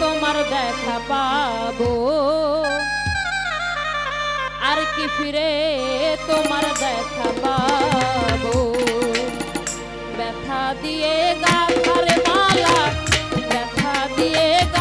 তোমার দেখা পাবো। আর কি ফিরে তোমার দেখা পাবো। ব্যথা দিয়ে গাথার মালা, ব্যথা দিয়ে গা